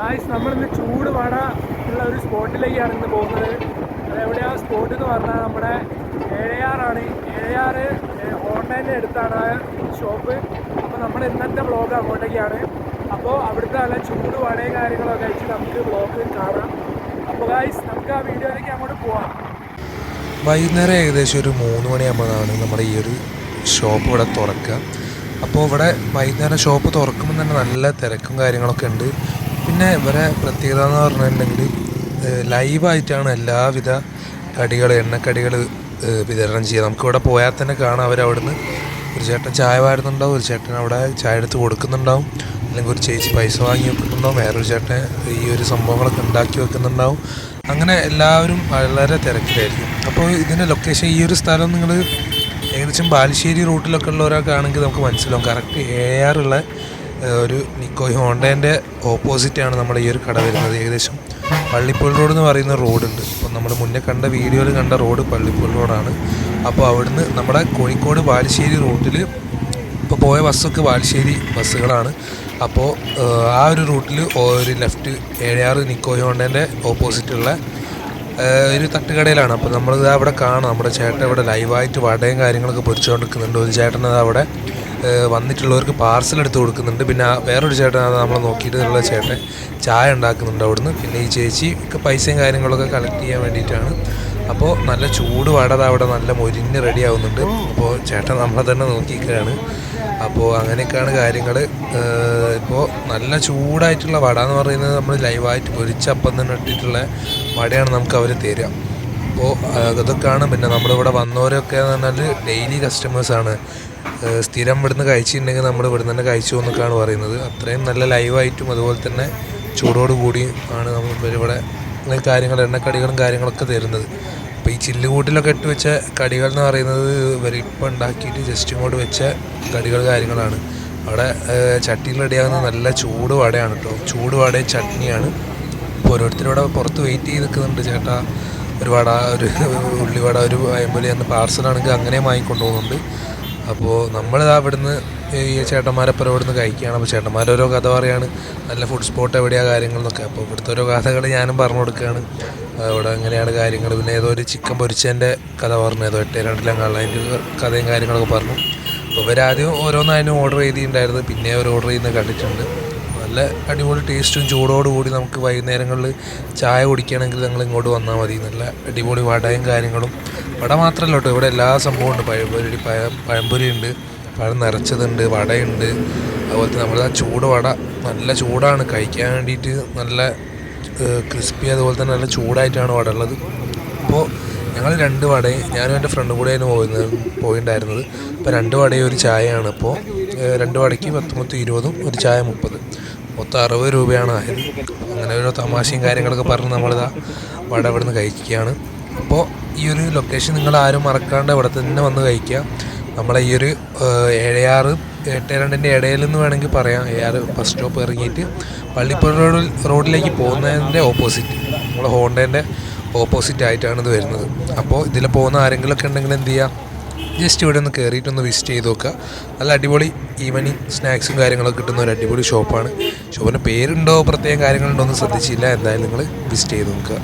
Guys നമ്മളിന്ന് ചൂട് വട ഉള്ള ഒരു സ്പോട്ടിലേക്കാണ് ഇന്ന് പോകുന്നത്. അതെവിടെയാ സ്പോട്ട് എന്ന് പറഞ്ഞാൽ നമ്മുടെ ഏഴയാറാണ്. ഏഴയാറ് ഹോണ്ടേന്റെ അടുത്താണ് ആ ഷോപ്പ്. അപ്പോൾ നമ്മുടെ ഇന്നത്തെ ബ്ലോഗ് അങ്ങോട്ടേക്കാണ്. അപ്പോൾ അവിടുത്തെ നല്ല ചൂട് വടയും കാര്യങ്ങളൊക്കെ അയച്ച് നമുക്ക് ബ്ലോഗ് കാണാം. അപ്പോൾ ഗായ്സ് നമുക്ക് ആ വീഡിയോയിലേക്ക് അങ്ങോട്ട് പോവാം. വൈകുന്നേരം ഏകദേശം ഒരു മൂന്ന് മണിയാകുമ്പോഴാണ് നമ്മുടെ ഈ ഒരു ഷോപ്പ് ഇവിടെ തുറക്കുക. അപ്പോൾ ഇവിടെ വൈകുന്നേരം ഷോപ്പ് തുറക്കുമ്പോൾ തന്നെ നല്ല തിരക്കും കാര്യങ്ങളൊക്കെ ഉണ്ട്. പിന്നെ ഇവരെ പ്രത്യേകത എന്ന് പറഞ്ഞിട്ടുണ്ടെങ്കിൽ ലൈവായിട്ടാണ് എല്ലാവിധ കടികൾ എണ്ണക്കടികൾ വിതരണം ചെയ്യുക. നമുക്കിവിടെ പോയാൽ തന്നെ കാണാം അവരവിടുന്ന് ഒരു ചേട്ടൻ ചായ വാരുന്നുണ്ടാവും ഒരു ചേട്ടൻ അവിടെ ചായ എടുത്ത് കൊടുക്കുന്നുണ്ടാവും. അല്ലെങ്കിൽ ഒരു ചേച്ചി പൈസ വാങ്ങി വെക്കുന്നുണ്ടാവും വേറൊരു ചേട്ടൻ ഈ ഒരു സംഭവങ്ങളൊക്കെ ഉണ്ടാക്കി വെക്കുന്നുണ്ടാവും. അങ്ങനെ എല്ലാവരും വളരെ തിരക്കിലായിരിക്കും. അപ്പോൾ ഇതിന്റെ ലൊക്കേഷൻ ഈ ഒരു സ്ഥലം നിങ്ങൾ ഏകദേശം ബാലുശ്ശേരി റൂട്ടിലൊക്കെ ഉള്ളവരൊക്കെ ആണെങ്കിൽ നമുക്ക് മനസ്സിലാവും. കറക്റ്റ് ഏയാറുള്ള ഒരു നിക്കോയ് ഹോണ്ടേന്റെ ഓപ്പോസിറ്റാണ് നമ്മുടെ ഈ ഒരു കട വരുന്നത് ഏകദേശം പള്ളിപ്പുൽ റോഡ് എന്ന് പറയുന്ന റോഡുണ്ട്. അപ്പോൾ നമ്മൾ മുന്നേ കണ്ട വീഡിയോയിൽ കണ്ട റോഡ് പള്ളിപ്പുൽ റോഡാണ്. അപ്പോൾ അവിടുന്ന് നമ്മുടെ കോഴിക്കോട് ബാലുശ്ശേരി റൂട്ടിൽ ഇപ്പോൾ പോയ ബസ്സൊക്കെ ബാലുശ്ശേരി ബസ്സുകളാണ്. അപ്പോൾ ആ ഒരു റൂട്ടിൽ ഒരു ലെഫ്റ്റ് ഏഴാറ് നിക്കോയ് ഹോണ്ടേന്റെ ഓപ്പോസിറ്റുള്ള ഒരു തട്ടുകടയിലാണ്. അപ്പോൾ നമ്മളിത് അവിടെ കാണാം. നമ്മുടെ ചേട്ടൻ ഇവിടെ ലൈവായിട്ട് വടയും കാര്യങ്ങളൊക്കെ പൊരിച്ചുകൊണ്ടിരിക്കുന്നുണ്ട്. ഒരു ചേട്ടൻ അത് അവിടെ വന്നിട്ടുള്ളവർക്ക് പാർസൽ എടുത്ത് കൊടുക്കുന്നുണ്ട്. പിന്നെ വേറൊരു ചേട്ടൻ അത് നമ്മളെ നോക്കിയിട്ടുള്ള ചേട്ടൻ ചായ ഉണ്ടാക്കുന്നുണ്ട് അവിടുന്ന്. പിന്നെ ഈ ചേച്ചി ഒക്കെ പൈസയും കാര്യങ്ങളൊക്കെ കളക്ട് ചെയ്യാൻ വേണ്ടിയിട്ടാണ്. അപ്പോൾ നല്ല ചൂട് വടത അവിടെ നല്ല മൊരിഞ്ഞ് റെഡി ആവുന്നുണ്ട്. അപ്പോൾ ചേട്ടൻ നമ്മളെ തന്നെ നോക്കിയിരിക്കുകയാണ്. അപ്പോൾ അങ്ങനെയൊക്കെയാണ് കാര്യങ്ങൾ ഇപ്പോൾ നല്ല ചൂടായിട്ടുള്ള വട എന്ന് പറയുന്നത് നമ്മൾ ലൈവായിട്ട് പൊരിച്ചപ്പം തന്നെ ഇട്ടിട്ടുള്ള വടയാണ് നമുക്ക് അവർ തരിക. അപ്പോൾ അതൊക്കെയാണ്. പിന്നെ നമ്മളിവിടെ വന്നവരൊക്കെ എന്ന് പറഞ്ഞാൽ ഡെയിലി കസ്റ്റമേഴ്സാണ് സ്ഥിരം ഇവിടുന്ന് കഴിച്ചിട്ടുണ്ടെങ്കിൽ നമ്മൾ ഇവിടുന്ന് തന്നെ കഴിച്ചു എന്നൊക്കെയാണ് പറയുന്നത്. അത്രയും നല്ല ലൈവായിട്ടും അതുപോലെ തന്നെ ചൂടോട് കൂടി ആണ് നമ്മൾ ഇവിടെ കാര്യങ്ങൾ എണ്ണക്കടികളും കാര്യങ്ങളൊക്കെ തരുന്നത്. അപ്പോൾ ഈ ചില്ലുകൂട്ടിലൊക്കെ ഇട്ട് വെച്ച കടികൾ എന്ന് പറയുന്നത് ഇവർ ഇപ്പം ഉണ്ടാക്കിയിട്ട് ജസ്റ്റ് ഇങ്ങോട്ട് വെച്ച കടികൾ കാര്യങ്ങളാണ്. അവിടെ ചട്ടിയിൽ റെഡിയാകുന്ന നല്ല ചൂട് വടയാണ് കേട്ടോ. ചൂട് വടയും ചട്നിയാണ്. ഓരോരുത്തരും ഇവിടെ പുറത്ത് വെയിറ്റ് ചെയ്ത് നിൽക്കുന്നുണ്ട് ചേട്ടാ. ഒരു വട ഒരു ഉള്ളിവട ഒരു അയമ്പലി എന്ന പാർസലാണെങ്കിൽ അങ്ങനെയും വാങ്ങിക്കൊണ്ടുപോകുന്നുണ്ട്. അപ്പോൾ നമ്മളിതാ അവിടുന്ന് ഈ ചേട്ടന്മാരപ്പുറം ഇവിടുന്ന് കഴിക്കുകയാണ്. അപ്പോൾ ചേട്ടന്മാർ ഓരോ കഥ പറയാണ്. നല്ല ഫുഡ് സ്പോട്ട് എവിടെയാണ് കാര്യങ്ങളെന്നൊക്കെ അപ്പോൾ ഇവിടുത്തെ ഓരോ കഥകൾ ഞാനും പറഞ്ഞു കൊടുക്കുകയാണ്. ഇവിടെ എങ്ങനെയാണ് കാര്യങ്ങൾ പിന്നെ ഏതോ ഒരു ചിക്കൻ പൊരിച്ചതിന്റെ കഥ പറഞ്ഞു. ഏതോ എട്ടേ രണ്ടിലും അതിന്റെ കഥയും കാര്യങ്ങളൊക്കെ പറഞ്ഞു. അപ്പോൾ ഇവരാദ്യം ഓരോന്നായാലും ഓർഡർ ചെയ്തിട്ടുണ്ടായിരുന്നു പിന്നെ അവർ ഓർഡർ ചെയ്യുന്നത് കണ്ടിട്ടുണ്ട്. നല്ല അടിപൊളി ടേസ്റ്റും ചൂടോടുകൂടി നമുക്ക് വൈകുന്നേരങ്ങളിൽ ചായ കുടിക്കുകയാണെങ്കിൽ നിങ്ങൾ ഇങ്ങോട്ട് വന്നാൽ മതി. നല്ല അടിപൊളി വടയും കാര്യങ്ങളും. വട മാത്രമല്ല കേട്ടോ ഇവിടെ എല്ലാ സംഭവവും ഉണ്ട്. പഴംപൊരി പഴ പഴംപൊരി ഉണ്ട്. പഴം നിറച്ചതുണ്ട് വടയുണ്ട്. അതുപോലെ നമ്മുടെ ആ ചൂട് വട നല്ല ചൂടാണ്. കഴിക്കാൻ വേണ്ടിയിട്ട് നല്ല ക്രിസ്പി അതുപോലെ തന്നെ നല്ല ചൂടായിട്ടാണ് വട ഉള്ളത്. അപ്പോൾ ഞങ്ങൾ രണ്ട് വടയും ഞാനും എന്റെ ഫ്രണ്ടും ആയിരുന്നു പോയിരുന്നത് പോയിണ്ടായിരുന്നത്. അപ്പോൾ രണ്ട് വടയും ഒരു ചായയാണ്. അപ്പോൾ രണ്ട് വടയ്ക്ക് പത്ത് മൊത്തം ഇരുപതും ഒരു ചായ മുപ്പത്. മൊത്തം അറുപത് രൂപയാണ്. ആയത് അങ്ങനെ ഓരോ തമാശയും കാര്യങ്ങളൊക്കെ പറഞ്ഞ് നമ്മളിതാ വട ഇവിടെ നിന്ന് കഴിക്കുകയാണ്. അപ്പോൾ ഈ ഒരു ലൊക്കേഷൻ നിങ്ങൾ ആരും മറക്കാണ്ട് ഇവിടെ തന്നെ വന്ന് കഴിക്കുക. നമ്മളെ ഈ ഒരു ഏഴയാറ് എട്ട് രണ്ടിന്റെ ഇടയിൽ നിന്ന് വേണമെങ്കിൽ പറയാം. ഏഴാറ് ബസ് സ്റ്റോപ്പ് ഇറങ്ങിയിട്ട് പള്ളിപ്പുഴ റോഡിൽ റോഡിലേക്ക് പോകുന്നതിന്റെ ഓപ്പോസിറ്റ് നമ്മൾ ഹോണ്ടേന്റെ ഓപ്പോസിറ്റ് ആയിട്ടാണ് ഇത് വരുന്നത്. അപ്പോൾ ഇതിൽ പോകുന്ന ആരെങ്കിലുമൊക്കെ ഉണ്ടെങ്കിൽ എന്ത് ചെയ്യുക ജസ്റ്റ് ഇവിടെ ഒന്ന് കയറിയിട്ടൊന്ന് വിസിറ്റ് ചെയ്ത് നോക്കുക. നല്ല അടിപൊളി ഈവനിങ് സ്നാക്സും കാര്യങ്ങളൊക്കെ കിട്ടുന്ന ഒരു അടിപൊളി ഷോപ്പാണ് ഷോപ്പിന്റെ പേരുണ്ടോ പ്രത്യേകം കാര്യങ്ങളുണ്ടോ ഒന്നും ശ്രദ്ധിച്ചില്ല. എന്തായാലും നിങ്ങൾ വിസിറ്റ് ചെയ്ത് നോക്കുക.